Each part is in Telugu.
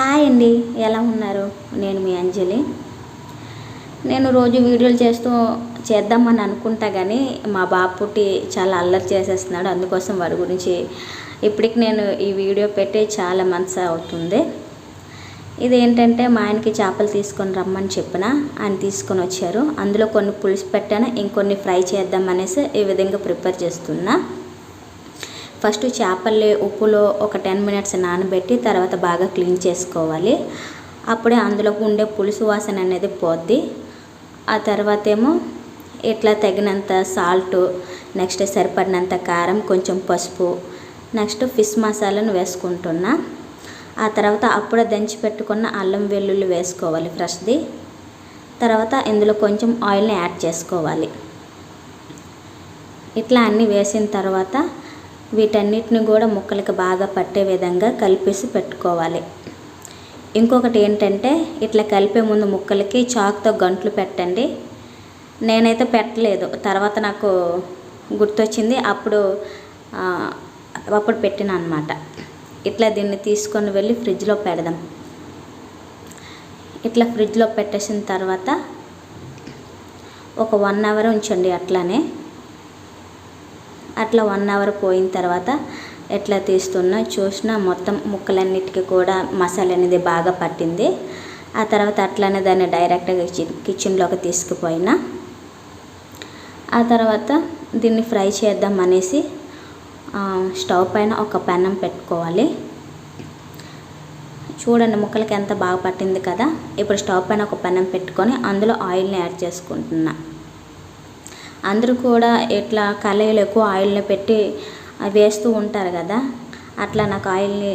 హాయ్ అండి ఎలా ఉన్నారు? నేను మీ అంజలి. నేను రోజు వీడియోలు చేస్తూ చేద్దామని అనుకుంటా కానీ మా బాబు పుట్టి చాలా అల్లరి చేసేస్తున్నాడు. అందుకోసం వాడి గురించి ఇప్పటికి నేను ఈ వీడియో పెట్టి చాలా మంత్స్ అవుతుంది. ఇదేంటంటే మా ఆయనకి చేపలు తీసుకొని రమ్మని చెప్పిన ఆయన తీసుకొని వచ్చారు. అందులో కొన్ని పులుసు పెట్టాను ఇంకొన్ని ఫ్రై చేద్దామనేసి ఈ విధంగా ప్రిపేర్ చేస్తున్నా. ఫస్ట్ చేపల్ని ఉప్పులో ఒక టెన్ మినిట్స్ నానబెట్టి తర్వాత బాగా క్లీన్ చేసుకోవాలి. అప్పుడే అందులో ఉండే పులుసు వాసన అనేది పోద్ది. ఆ తర్వాత ఏమో ఇట్లా తగినంత సాల్ట్ నెక్స్ట్ సరిపడినంత కారం కొంచెం పసుపు నెక్స్ట్ ఫిష్ మసాలాను వేసుకుంటున్నా. ఆ తర్వాత అప్పుడే దంచి పెట్టుకున్న అల్లం వెల్లుల్లి వేసుకోవాలి ఫ్రెష్ది. తర్వాత ఇందులో కొంచెం ఆయిల్ని యాడ్ చేసుకోవాలి. ఇట్లా అన్నీ వేసిన తర్వాత వీటన్నిటిని కూడా ముక్కలకి బాగా పట్టే విధంగా కలిపేసి పెట్టుకోవాలి. ఇంకొకటి ఏంటంటే ఇట్లా కలిపే ముందు ముక్కలకి చాక్తో గంట్లు పెట్టండి. నేనైతే పెట్టలేదు. తర్వాత నాకు గుర్తొచ్చింది అప్పుడు అప్పుడు పెట్టిన అనమాట ఇట్లా దీన్ని తీసుకొని వెళ్ళి ఫ్రిడ్జ్లో పెడదాం. ఇట్లా ఫ్రిడ్జ్లో పెట్టేసిన తర్వాత ఒక వన్ అవర్ ఉంచండి అట్లానే. అట్లా వన్ అవర్ పోయిన తర్వాత ఎట్లా తీస్తున్నా చూసినా మొత్తం ముక్కలన్నిటికీ కూడా మసాలా అనేది బాగా పట్టింది. ఆ తర్వాత అట్లానే దాన్ని డైరెక్ట్గా కిచెన్లోకి తీసుకుపోయినా. ఆ తర్వాత దీన్ని ఫ్రై చేద్దాం అనేసి స్టవ్ పైన ఒక పెనం పెట్టుకోవాలి. చూడండి ముక్కలకి ఎంత బాగా పట్టింది కదా. ఇప్పుడు స్టవ్ పైన ఒక పెనం పెట్టుకొని అందులో ఆయిల్ని యాడ్ చేసుకుంటున్నా. అందరూ కూడా ఇట్లా కళాయిలో ఎక్కువ ఆయిల్ని పెట్టి వేస్తూ ఉంటారు కదా. అట్లా నాకు ఆయిల్ని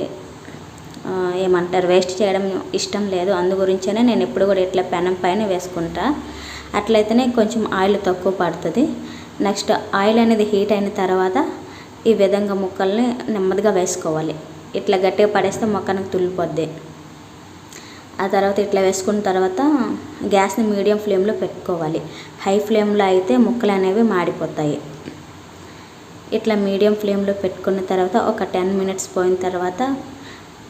ఏమంటారు వేస్ట్ చేయడం ఇష్టం లేదు. అందు గురించే నేను ఎప్పుడు కూడా ఇట్లా పెనం పైన వేసుకుంటా. అట్లయితేనే కొంచెం ఆయిల్ తక్కువ పడుతుంది. నెక్స్ట్ ఆయిల్ అనేది హీట్ అయిన తర్వాత ఈ విధంగా ముక్కల్ని నెమ్మదిగా వేసుకోవాలి. ఇట్లా గట్టిగా పడేస్తే మొక్కనకు తుల్లిపోద్ది. ఆ తర్వాత ఇట్లా వేసుకున్న తర్వాత గ్యాస్ని మీడియం ఫ్లేమ్లో పెట్టుకోవాలి. హై ఫ్లేమ్లో అయితే ముక్కలు అనేవి మాడిపోతాయి. ఇట్లా మీడియం ఫ్లేమ్లో పెట్టుకున్న తర్వాత ఒక టెన్ మినిట్స్ పోయిన తర్వాత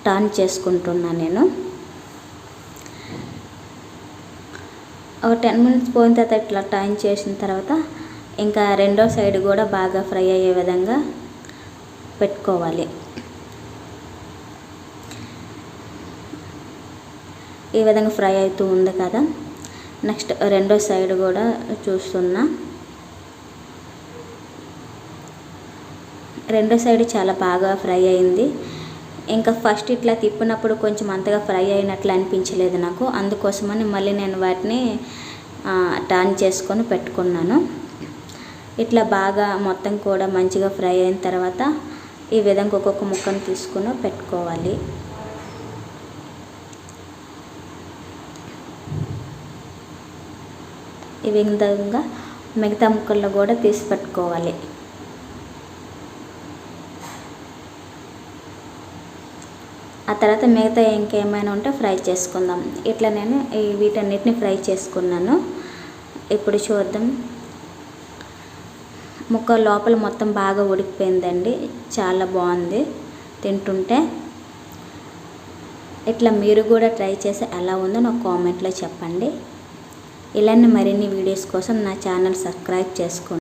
టర్న్ చేసుకుంటున్నాను నేను. ఒక టెన్ మినిట్స్ పోయిన తర్వాత ఇట్లా టర్న్ చేసిన తర్వాత ఇంకా రెండో సైడ్ కూడా బాగా ఫ్రై అయ్యే విధంగా పెట్టుకోవాలి. ఈ విధంగా ఫ్రై అవుతూ ఉంది కదా. నెక్స్ట్ రెండో సైడ్ కూడా చూస్తున్నా. రెండో సైడ్ చాలా బాగా ఫ్రై అయింది. ఇంకా ఫస్ట్ ఇట్లా తిప్పినప్పుడు కొంచెం అంతగా ఫ్రై అయినట్లు అనిపించలేదు నాకు. అందుకోసమని మళ్ళీ నేను వాటిని టర్న్ చేసుకొని పెట్టుకున్నాను. ఇట్లా బాగా మొత్తం కూడా మంచిగా ఫ్రై అయిన తర్వాత ఈ విధంగా ఒక్కొక్క ముక్కను తీసుకుని పెట్టుకోవాలి. ఈ విధంగా మిగతా ముక్కల్లో కూడా తీసి పెట్టుకోవాలి. ఆ తర్వాత మిగతా ఇంకేమైనా ఉంటే ఫ్రై చేసుకుందాం. ఇట్లా నేను ఈ వీటన్నిటిని ఫ్రై చేసుకున్నాను. ఇప్పుడు చూద్దాం. ముక్క లోపల మొత్తం బాగా ఉడికిపోయిందండి. చాలా బాగుంది తింటుంటే. ఇట్లా మీరు కూడా ట్రై చేసి ఎలా ఉందో నాకు కామెంట్లో చెప్పండి. ఇలాంటి మరిన్ని వీడియోస్ కోసం నా ఛానల్ సబ్స్క్రైబ్ చేసుకోండి.